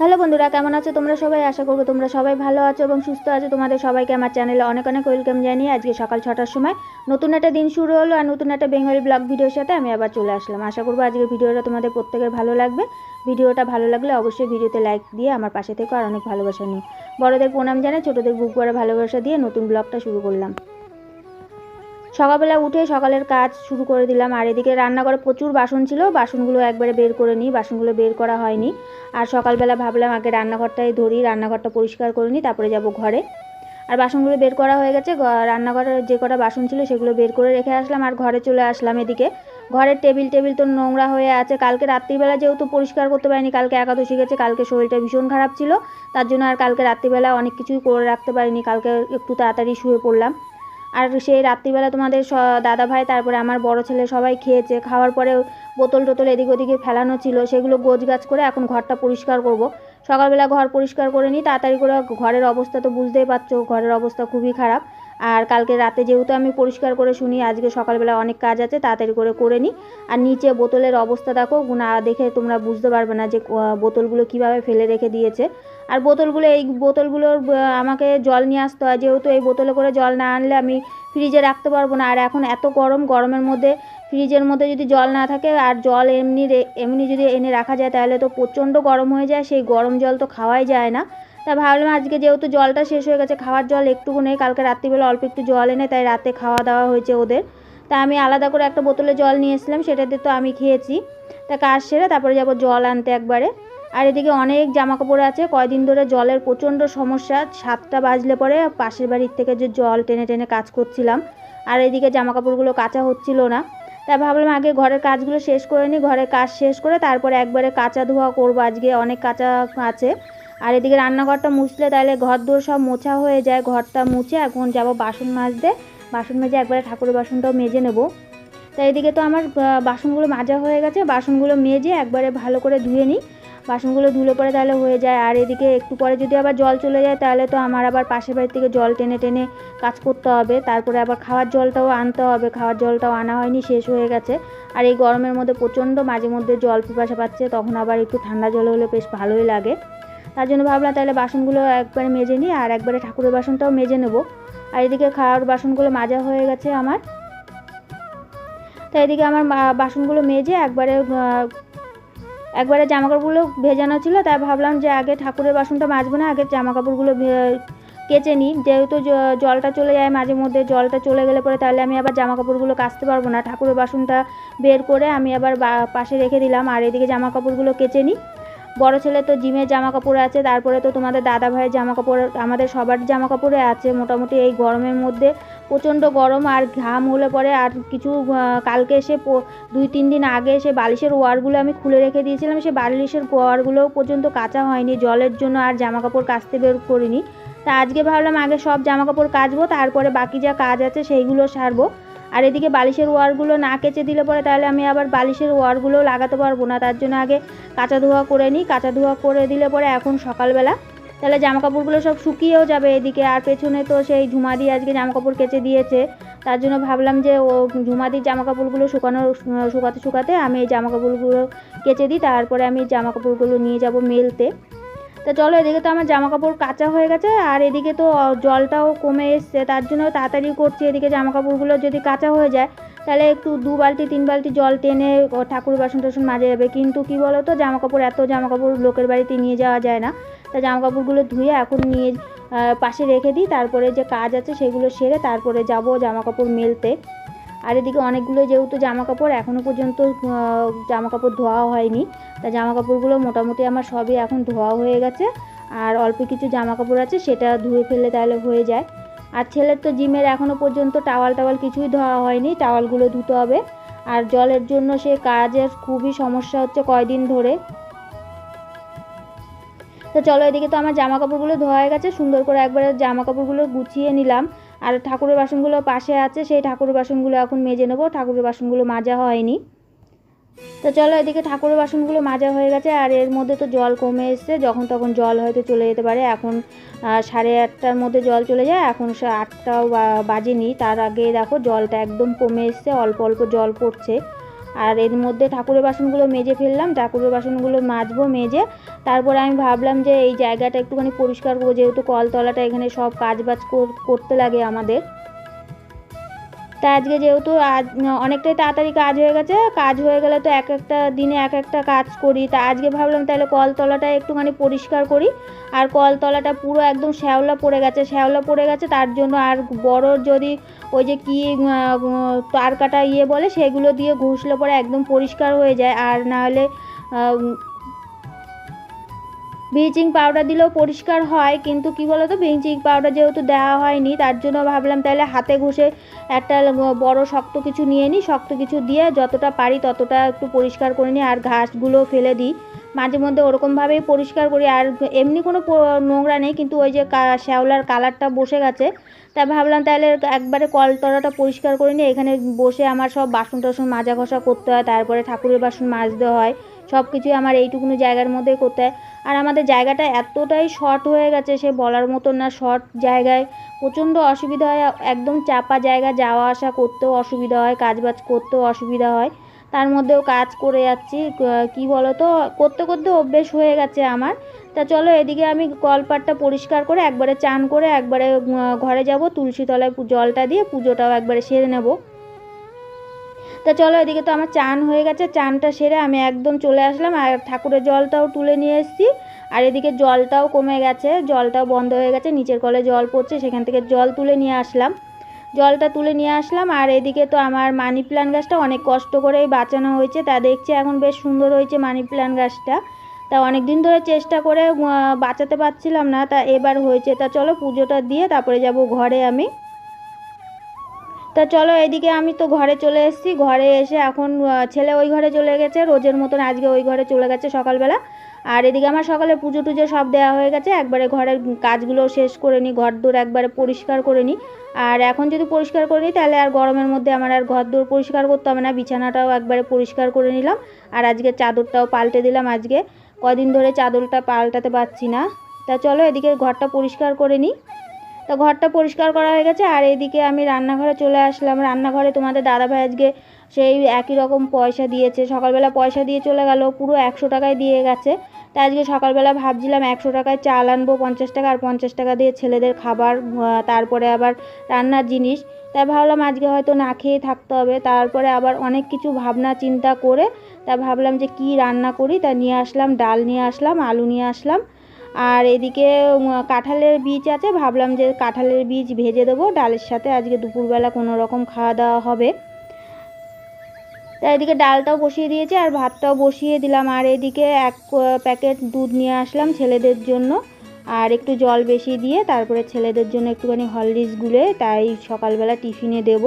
Hello বন্ধুরা, কেমন আছো তোমরা সবাই? আশা করব তোমরা সবাই ভালো আছো এবং সুস্থ আছো। তোমাদের সবাইকে আমার চ্যানেলে অনেক অনেক ওয়েলকাম জানিয়ে আজকে সকাল ছটার সময় নতুন একটা দিন শুরু হলো আর নতুন একটা বেঙ্গলি ব্লগ ভিডিওর সাথে আমি আবার চলে আসলাম। আশা করব আজকের ভিডিওটা তোমাদের প্রত্যেকের ভালো লাগবে। ভিডিওটা ভালো লাগলে অবশ্যই ভিডিওতে লাইক দিয়ে আমার পাশে থেকে আর অনেক ভালোবাসা নিও। বড়দের প্রণাম জানাই, ছোটোদের বুক করে ভালোবাসা দিয়ে নতুন ব্লগটা শুরু করলাম। সকালবেলা উঠে সকালের কাজ শুরু করে দিলাম। আর এদিকে রান্নাঘরে প্রচুর বাসন ছিল, বাসনগুলো একবারে বের করে নিই, বাসনগুলো বের করা হয়নি। আর সকালবেলা ভাবলাম আগে রান্নাঘরটাই ধরি, রান্নাঘরটা পরিষ্কার করে নিই, তারপরে যাব ঘরে। আর বাসনগুলো বের করা হয়ে গেছে রান্নাঘরের যে কটা বাসন ছিল সেগুলো বের করে রেখে আসলাম আর ঘরে চলে আসলাম এদিকে। ঘরের টেবিল টেবিল তো নোংরা হয়ে আছে, কালকে রাত্রিবেলা যেহেতু পরিষ্কার করতে পারিনি, কালকে একাদশী গেছে, কালকে শরীরটা ভীষণ খারাপ ছিল, তার জন্য আর কালকে রাত্রিবেলা অনেক কিছুই করে রাখতে পারিনি, কালকে একটু তাড়াতাড়ি শুয়ে পড়লাম। আর সেই রাত্রিবেলা তোমাদের দাদা ভাই তারপরে আমার বড় ছেলে সবাই খেয়েছে। খাওয়ার পরে বোতল টোতল এদিক ওদিকে ফেলানো ছিল। সেগুলো গোছ গাছ করে এখন ঘরটা পরিষ্কার করব। সকালবেলা ঘর পরিষ্কার করে নিই। তাড়াতাড়ি করে ঘরের অবস্থা তো বুঝতেই পারছ, ঘরের অবস্থা খুবই খারাপ। আর কালকে রাতে যেহেতু আমি পরিষ্কার করে শুনি, আজকে সকালবেলা অনেক কাজ আছে, তাড়াতাড়ি করে করে নিই আর নিচে বোতলের অবস্থা দেখো না দেখে তোমরা বুঝতে পারবে না যে বোতলগুলো কীভাবে ফেলে রেখে দিয়েছে। আর বোতলগুলো, এই বোতলগুলোর আমাকে জল নিয়ে আসতে হয়, যেহেতু এই বোতলে করে জল না আনলে আমি ফ্রিজে রাখতে পারব না। আর এখন এত গরম, গরমের মধ্যে, ফ্রিজের মধ্যে যদি জল না থাকে, আর জল এমনি এমনি যদি এনে রাখা যায়, তাহলে তো প্রচণ্ড গরম হয়ে যায়, সেই গরম জল তো খাওয়াই যায় না। তা ভাবলাম আজকে যেহেতু জলটা শেষ হয়ে গেছে, খাওয়ার জল একটুকু নেই, কালকে রাত্রিবেলা অল্প একটু জল এনে তাই রাতে খাওয়া দাওয়া হয়েছে ওদের। তা আমি আলাদা করে একটা বোতলে জল নিয়ে এসেছিলাম সেটাতে তো আমি খেয়েছি। তা কাজ সেরে তারপরে যাব জল আনতে একবারে। আর এদিকে অনেক জামা কাপড় আছে, কয়দিন ধরে জলের প্রচণ্ড সমস্যা, সাতটা বাজলে পরে পাশের বাড়ির থেকে যে জল টেনে টেনে কাজ করছিলাম। আর এদিকে জামা কাপড়গুলো কাঁচা হচ্ছিল না। তাই ভাবলাম আগে ঘরের কাজগুলো শেষ করে নিই ঘরের কাজ শেষ করে তারপরে একবারে কাঁচা ধোয়া করব, আজকে অনেক কাঁচা আছে। আর এদিকে রান্নাঘরটা মুছলে তাহলে ঘর দোর সব মোছা হয়ে যায়, ঘরটা মুছে এখন যাব বাসন মাজতে। বাসন মেজে একবারে ঠাকুরের বাসনটাও মেজে নেব। তাই এদিকে তো আমার বাসনগুলো মাজা হয়ে গেছে, বাসনগুলো মেজে একবারে ভালো করে ধুয়ে নিই। বাসনগুলো ধুলে পরে তাহলে হয়ে যায়। আর এদিকে একটু পরে যদি আবার জল চলে যায়, তাহলে তো আমার আবার পাশের বাড়ি থেকে জল টেনে টেনে কাজ করতে হবে। তারপরে আবার খাওয়ার জলটাও আনতে হবে। খাওয়ার জলটাও আনা হয়নি, শেষ হয়ে গেছে। আর এই গরমের মধ্যে প্রচণ্ড মাঝে মধ্যে জল পিপাসা পাচ্ছে, তখন আবার একটু ঠান্ডা জল হলে বেশ ভালোই লাগে। তার জন্য ভাবলাম তাহলে বাসনগুলো একবারে মেজে নিই আর একবারে ঠাকুরের বাসনটাও মেজে নেব। আর এদিকে খাওয়ার বাসনগুলো মাজা হয়ে গেছে আমার। তাই এদিকে আমার বাসনগুলো মেজে একবারে একবারে জামা কাপড়গুলো ভেজানো ছিল তাই ভাবলাম যে আগে ঠাকুরের বাসনটা মাজবো না, আগে জামা কাপড়গুলো ভে- কেচে নিই। যেহেতু জলটা চলে যায় মাঝে মধ্যে, জলটা চলে গেলে পরে তাহলে আমি আবার জামা কাপড়গুলো কাচতে পারব না। ঠাকুরের বাসনটা বের করে আমি আবার পাশে রেখে দিলাম, আর এদিকে জামা কাপড়গুলো কেচে নিই। বড় ছেলে তো জিমের জামা কাপড় আছে, তারপরে তো তোমাদের দাদা ভাইয়ের জামা কাপড় আমাদের সবার জামা কাপড়ে আছে। মোটামুটি এই গরমের মধ্যে প্রচণ্ড গরম আর ঘাম হলে পরে আর কিছু কালকে এসে দুই তিন দিন আগে এসে বালিশের ওয়ারগুলো আমি খুলে রেখে দিয়েছিলাম, সে বালিশের ওয়ারগুলোও পর্যন্ত কাঁচা হয়নি, জলের জন্য আর জামা কাপড় কাচতে বের করিনি। তা আজকে ভাবলাম আগে সব জামা কাপড় কাচবো, তারপরে বাকি যা কাজ আছে সেইগুলো সারবো। আর এদিকে বালিশের ওয়ারগুলো না কেচে দিলে পরে তাহলে আমি আবার বালিশের ওয়ারগুলোও লাগাতে পারব না। তার জন্য আগে কাঁচা ধোয়া করে নিই। কাঁচা ধোয়া করে দিলে পরে এখন সকালবেলা তাহলে জামা কাপড়গুলো সব শুকিয়েও যাবে এদিকে। আর পেছনে তো সেই ঝুমাদি আজকে জামা কাপড় কেচে দিয়েছে। তার জন্য ভাবলাম যে ও ঝুমাদির জামা কাপড়গুলো শুকানো, শুকাতে শুকাতে আমি এই জামা কাপড়গুলো কেচে দিই। তারপরে আমি জামা কাপড়গুলো নিয়ে যাব মেলতে। তা চলো এদিকে তো আমার জামা কাপড় কাঁচা হয়ে গেছে, আর এদিকে তো জলটাও কমে এসছে, তার জন্য তাড়াতাড়ি করছি এদিকে জামা কাপড়গুলো যদি কাঁচা হয়ে যায়, তাহলে একটু দু বালতি, তিন বালতি জল টেনে ঠাকুর বাসন টাসন মাজা যাবে। কিন্তু কি বলো তো জামা কাপড় এত জামা কাপড় লোকের বাড়িতে নিয়ে যাওয়া যায় না। তা জামা কাপড়গুলো ধুয়ে এখন নিয়ে পাশে রেখে দিই, তারপরে যে কাজ আছে সেগুলো সেরে তারপরে যাব জামা কাপড় মেলতে। আর এদিকে অনেকগুলো যেহেতু জামা কাপড় এখনও পর্যন্ত জামা কাপড় ধোয়া হয়নি। তা জামা কাপড়গুলো মোটামুটি আমার সবই এখন ধোয়া হয়ে গেছে। আর অল্প কিছু জামা কাপড় আছে, সেটা ধুয়ে ফেললে তাহলে হয়ে যায়। আর ছেলের তো জিমের এখনও পর্যন্ত টাওয়াল টাওয়াল কিছুই ধোয়া হয়নি, টাওয়ালগুলো ধুতে হবে। আর জলের জন্য সে কাজের খুবই সমস্যা হচ্ছে কয়দিন ধরে। তো চলো এদিকে তো আমার জামা কাপড়গুলো ধোয়া হয়ে গেছে, সুন্দর করে একবারে জামা কাপড়গুলো গুছিয়ে নিলাম। আর ঠাকুরের বাসনগুলো পাশে আছে, সেই ঠাকুরের বাসনগুলো এখন মেজে নেব। ঠাকুরের বাসনগুলো মাজা হয়নি। তো চলো এদিকে ঠাকুরের বাসনগুলো মাজা হয়ে গেছে, আর এর মধ্যে তো জল কমে এসছে, যখন তখন জল হয়তো চলে যেতে পারে। এখন সাড়ে আটটার মধ্যে জল চলে যায়, এখন আটটাও বাজেনি। তার আগে দেখো জলটা একদম কমে এসছে, অল্প অল্প জল পড়ছে। আর এর মধ্যে ঠাকুরের বাসনগুলো মেজে ফেললাম, ঠাকুরের বাসনগুলো মাজবো, মেজে। তারপরে আমি ভাবলাম যে এই জায়গাটা একটুখানি পরিষ্কার করব, যেহেতু কলতলাটা এখানে সব কাজ বাজ কর- করতে লাগে আমাদের। তা আজকে যেহেতু আজ অনেকটাই তাড়াতাড়ি কাজ হয়ে গেছে, কাজ হয়ে গেলে তো এক একটা দিনে এক একটা কাজ করি। তা আজকে ভাবলাম তাহলে কলতলাটা একটুখানি পরিষ্কার করি। আর কলতলাটা পুরো একদম শ্যাওলা পড়ে গেছে, শ্যাওলা পড়ে গেছে, তার জন্য আর বড় যদি ওই যে কি তার কাটা ইয়ে বলে, সেগুলো দিয়ে ঘষলে পরে একদম পরিষ্কার হয়ে যায়। আর নাহলে ব্লিচিং পাউডার দিলেও পরিষ্কার হয়, কিন্তু কি বলো তো ব্লিচিং পাউডার যেহেতু দেওয়া হয়নি, তার জন্য ভাবলাম তাহলে হাতে ঘষে একটা বড় শক্ত কিছু নিয়ে নিই, শক্ত কিছু দিয়ে যতটা পারি ততটা একটু পরিষ্কার করে নিই, আর ঘাসগুলো ফেলে দিই। মাঝে মধ্যে ওরকমভাবেই পরিষ্কার করি, আর এমনি কোনো নোংরা নেই, কিন্তু ওই যে শ্যাওলার কালারটা বসে গেছে। তা ভাবলাম তাহলে একবারে কলতলাটা পরিষ্কার করে নিই, এখানে বসে আমার সব বাসন টাসন মাজা ঘষা করতে হয়, তারপরে ঠাকুরের বাসন মাজতে হয়। সব কিছুই আমার এইটুকুনি জায়গার মধ্যে করতে হয়। আর আমাদের জায়গাটা এতটাই শর্ট হয়ে গেছে সে বলার মতন না শর্ট জায়গায়। প্রচণ্ড অসুবিধা হয়, একদম চাপা জায়গা, যাওয়া আসা করতেও অসুবিধা হয়, কাজবাজ করতেও অসুবিধা হয়। তার মধ্যেও কাজ করে যাচ্ছি, ক- বলো তো করতে করতে অভ্যেস হয়ে গেছে আমার। তা চলো এদিকে আমি কলপাটটা পরিষ্কার করে একবারে চান করে একবারে ঘরে যাব, তুলসী তলায় জলটা দিয়ে পুজোটাও একবারে সেরে নেব। তা চলো এদিকে তো আমার চান হয়ে গেছে, চানটা সেরে আমি একদম চলে আসলাম আর ঠাকুরের জলটাও তুলে নিয়ে এসেছি। আর এদিকে জলটাও কমে গেছে, জলটাও বন্ধ হয়ে গেছে, নিচের কলে জল পড়ছে, সেখান থেকে জল তুলে নিয়ে আসলাম। জলটা তুলে নিয়ে আসলাম আর এদিকে তো আমার মানি প্ল্যান্ট গাছটা অনেক কষ্ট করেই বাঁচানো হয়েছে, তা দেখছি এখন বেশ সুন্দর হয়েছে মানি প্ল্যান্ট গাছটা। তা অনেক দিন ধরে চেষ্টা করে বাঁচাতে পারছিলাম না, তা এবার হয়েছে। তা চলো পুজোটা দিয়ে তারপরে যাব ঘরে আমি। তা চলো এদিকে আমি তো ঘরে চলে এসেছি। ঘরে এসে এখন ছেলে ওই ঘরে চলে গেছে। রোজের মতন আজকে ওই ঘরে চলে গেছে সকালবেলা। আর এদিকে আমার সকালে পুজো টুজো সব দেওয়া হয়ে গেছে। একবারে ঘরের কাজগুলো শেষ করে নিই ঘর দোর একবারে পরিষ্কার করে নিই আর এখন যদি পরিষ্কার করে নিই তাহলে আর গরমের মধ্যে আমার আর ঘর দোর পরিষ্কার করতে হবে না। বিছানাটাও একবারে পরিষ্কার করে নিলাম। আর আজকে চাদরটাও পাল্টে দিলাম আজকে। কদিন ধরে চাদরটা পাল্টাতে পারছি না। তা চলো এদিকে ঘরটা পরিষ্কার করে নিই তো ঘরটা পরিষ্কার করা হয়ে গেছে, আর এদিকে আমি রান্নাঘরে চলে আসলাম। রান্নাঘরে তোমাদের দাদাভাই আজকে সেই একই রকম পয়সা দিয়েছে। সকালবেলা পয়সা দিয়ে চলে গেল, পুরো একশো টাকায় দিয়ে গেছে। তাই আজকে সকালবেলা ভাবছিলাম একশো টাকায় চাল আনব, পঞ্চাশ টাকা, আর পঞ্চাশ টাকা দিয়ে ছেলেদের খাবার তারপরে আবার রান্নার জিনিস। তাই ভাবলাম আজকে হয়তো না খেয়ে থাকতে হবে। তারপরে আবার অনেক কিছু ভাবনা চিন্তা করে, তা ভাবলাম যে কি রান্না করি? তা নিয়ে আসলাম, ডাল নিয়ে আসলাম, আলু নিয়ে আসলাম। আর এদিকে কাঁঠালের বীজ আছে, ভাবলাম যে কাঁঠালের বীজ ভেজে দেবো, ডালের সাথে আজকে দুপুরবেলা কোনো রকম খাওয়া দাওয়া হবে। তাই এদিকে ডালটাও বসিয়ে দিয়েছি, আর ভাতটাও বসিয়ে দিলাম, আর এদিকে এক প্যাকেট দুধ নিয়ে আসলাম ছেলেদের জন্য, আর একটু জল বেশি দিয়ে তারপরে ছেলেদের জন্য একটুখানি হরলিক্স গুলে তাই সকালবেলা টিফিনে দেব।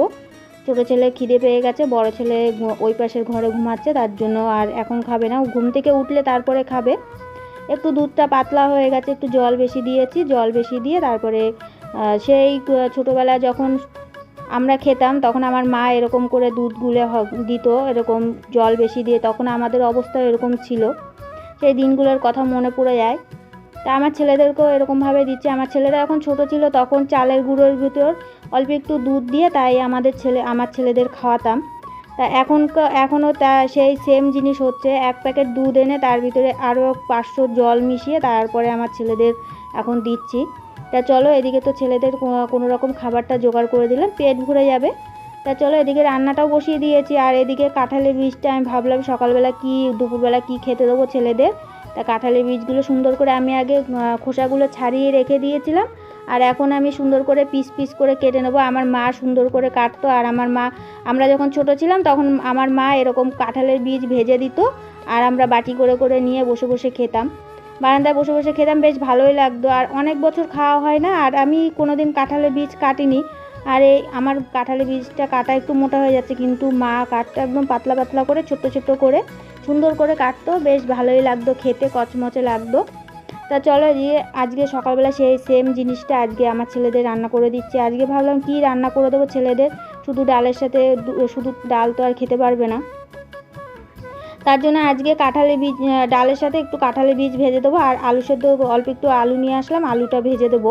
ছোটো ছেলে খিদে পেয়ে গেছে, বড় ছেলে ওই পাশের ঘরে ঘুমাচ্ছে, তার জন্য আর এখন খাবে না ঘুম থেকে উঠলে তারপরে খাবে। একটু দুধটা পাতলা হয়ে গেছে একটু জল বেশি দিয়েছি জল বেশি দিয়ে তারপরে সেই আহ, ছোটোবেলায় যখন আমরা খেতাম তখন আমার মা এরকম করে দুধ গুলে দিত এরকম জল বেশি দিয়ে তখন আমাদের অবস্থা এরকম ছিল। সেই দিনগুলোর কথা মনে পড়ে যায়। তা আমার ছেলেদেরকেও এরকমভাবে দিচ্ছে। আমার ছেলেরা এখন ছোট ছিল তখন চালের গুঁড়োর ভিতর অল্প একটু দুধ দিয়ে তাই আমাদের ছেলে আমার ছেলেদের খাওয়াতাম। তা এখন এখনও তা সেই সেম জিনিস হচ্ছে। এক প্যাকেট দুধ এনে তার ভিতরে আরও পাঁচশো জল মিশিয়ে তারপরে আমার ছেলেদের এখন দিচ্ছি। তা চলো এদিকে তো ছেলেদের কোনো রকম খাবারটা জোগাড় করে দিলাম, পেট ভরে যাবে। তা চলো এদিকে রান্নাটাও বসিয়ে দিয়েছি, আর এদিকে কাঁঠালের বীজটা আমি ভাবলাম সকালবেলা কি, দুপুরবেলা কি খেতে দেবো ছেলেদের। তা কাঁঠালের বীজগুলো সুন্দর করে আমি আগে খোসাগুলো ছাড়িয়ে রেখে দিয়েছিলাম। আর এখন আমি সুন্দর করে পিস পিস করে কেটে নেব। আমার মা সুন্দর করে কাটতো আর আমার মা, আমরা যখন ছোট ছিলাম তখন আমার মা এরকম কাঁঠালের বীজ ভেজে দিত আর আমরা বাটি করে করে নিয়ে বসে বসে খেতাম। বারান্দায় বসে বসে খেতাম, বেশ ভালোই লাগতো। আর অনেক বছর খাওয়া হয় না আর আমি কোনো দিন কাঁঠালের বীজ কাটিনি। আর এই আমার কাঁঠালের বীজটা কাটা একটু মোটা হয়ে যাচ্ছে, কিন্তু মা কাটটা একদম পাতলা পাতলা করে, ছোট্ট ছোট্ট করে সুন্দর করে কাটতো। বেশ ভালোই লাগতো, খেতে কচমচে লাগতো। তা চলো দিয়ে আজকে সকালবেলা সেই সেম জিনিসটা আজকে আমার ছেলেদের রান্না করে দিচ্ছি। আজকে ভাবলাম কি রান্না করে দেবো ছেলেদের? শুধু ডালের সাথে শুধু ডাল তো আর খেতে পারবে না। তার জন্য আজকে কাঁঠালের বীজ ডালের সাথে একটু কাঁঠালের বীজ ভেজে দেবো আর আলু সেদ্ধ অল্প একটু আলু নিয়ে আসলাম, আলুটা ভেজে দেবো।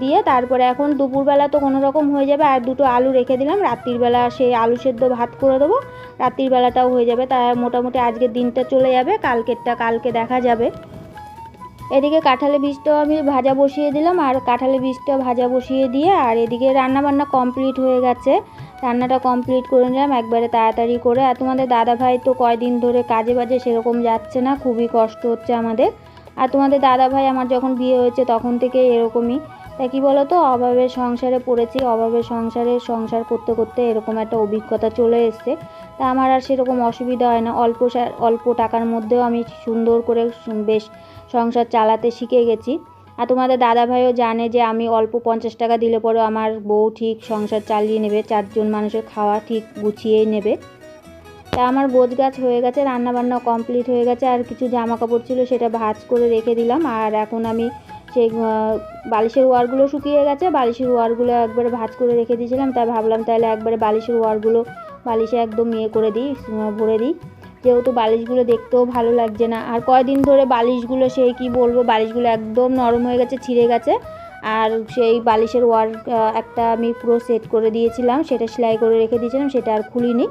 দিয়ে তারপরে এখন দুপুরবেলা তো কোনো রকম হয়ে যাবে আর দুটো আলু রেখে দিলাম, রাত্রিবেলা সেই আলু সেদ্ধ ভাত করে দেবো। রাত্রির বেলাটাও হয়ে যাবে, তা মোটামুটি আজকের দিনটা চলে যাবে, কালকেরটা কালকে দেখা যাবে। এদিকে কাঁঠালের বীজটাও আমি ভাজা বসিয়ে দিলাম আর কাঁঠালের বীজটা ভাজা বসিয়ে দিয়ে আর এদিকে রান্না বান্না কমপ্লিট হয়ে গেছে। রান্নাটা কমপ্লিট করে নিলাম, একবারে তাড়াতাড়ি করে। আর তোমাদের দাদা ভাই তো কয়দিন ধরে কাজে বাজে সেরকম যাচ্ছে না, খুবই কষ্ট হচ্ছে আমাদের। আর তোমাদের দাদা ভাই আমার যখন বিয়ে হয়েছে তখন থেকে এরকমই। তা কী বলো তো অভাবের সংসারে পড়েছি অভাবের সংসারে সংসার করতে করতে এরকম একটা অভিজ্ঞতা চলে এসছে। তা আমার আর সেরকম অসুবিধা হয় না, অল্প অল্প টাকার মধ্যেও আমি সুন্দর করে বেশ সংসার চালাতে শিখে গেছি। আর তোমাদের দাদা ভাইও জানে যে আমি অল্প পঞ্চাশ টাকা দিলে পরেও আমার বউ ঠিক সংসার চালিয়ে নেবে, চারজন মানুষের খাওয়া ঠিক গুছিয়েই নেবে। তা আমার গোছ গাছ হয়ে গেছে রান্না বান্না কমপ্লিট হয়ে গেছে, আর কিছু জামা কাপড় ছিল সেটা ভাজ করে রেখে দিলাম। আর এখন আমি সেই বালিশের ওয়ারগুলো শুকিয়ে গেছে, বালিশের ওয়ারগুলো একবারে ভাঁজ করে রেখে দিয়েছিলাম। তাই ভাবলাম তাহলে একবারে বালিশের ওয়ারগুলো বালিশে একদম ইয়ে করে দিই ভরে দিই। যেহেতু বালিশগুলো দেখতেও ভালো লাগছে না। আর কয়দিন ধরে বালিশগুলো সেই কি বলব, বালিশগুলো একদম নরম হয়ে গেছে, ছিঁড়ে গেছে। আর সেই বালিশের ওয়ার একটা আমি পুরো সেট করে দিয়েছিলাম, সেটা সেলাই করে রেখে দিয়েছিলাম, সেটা আর খুলিনি।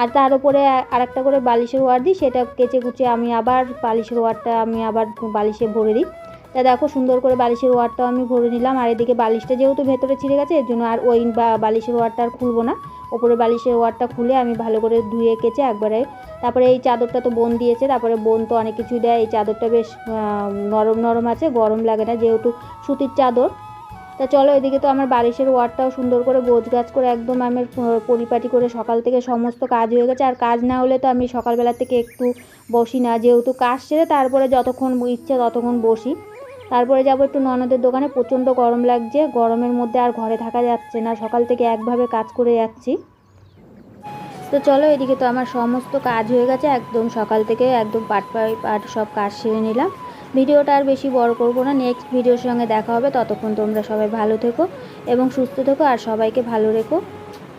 আর তার উপরে আর একটা করে বালিশের ওয়ার দিই, সেটা কেচে কুচে আমি আবার বালিশের ওয়ারটা আমি আবার বালিশে ভরে দিই। তা দেখো সুন্দর করে বালিশের ওয়ারটাও আমি ভরে নিলাম। আর এদিকে বালিশটা যেহেতু ভেতরে ছিঁড়ে গেছে, এর জন্য আর ওই বালিশের ওয়ারটা আর খুলবো না। ওপরে বালিশের ওয়ারটা খুলে আমি ভালো করে ধুয়ে কেচে একবারে, তারপরে এই চাদরটা তো বোন দিয়েছে, তারপরে বোন তো অনেক কিছু দেয়, এই চাদরটা বেশ নরম নরম আছে, গরম লাগে না যেহেতু সুতির চাদর। তা চলো এদিকে তো আমার বালিশের ওয়ারটাও সুন্দর করে গোছ গাছ করে একদম আমার পরিপাটি করে সকাল থেকে সমস্ত কাজ হয়ে গেছে, আর কাজ না হলে তো আমি সকালবেলা থেকে একটু বসি না, যেহেতু কাজ সেরে তারপরে যতক্ষণ ইচ্ছে ততক্ষণ বসি। তারপরে যাব একটু ননদের দোকানে, প্রচণ্ড গরম লাগছে, গরমের মধ্যে আর ঘরে থাকা যাচ্ছে না, সকাল থেকে একভাবে কাজ করে যাচ্ছি। তো চলো এদিকে তো আমার সমস্ত কাজ হয়ে গেছে, একদম সকাল থেকে একদম পাট পাট পাট সব কাজ সেরে নিলাম। ভিডিওটা আর বেশি বড় করব না নেক্সট ভিডিওর সঙ্গে দেখা হবে, ততক্ষণ তোমরা সবাই ভালো থেকো এবং সুস্থ থেকো, আর সবাইকে ভালো রেখো।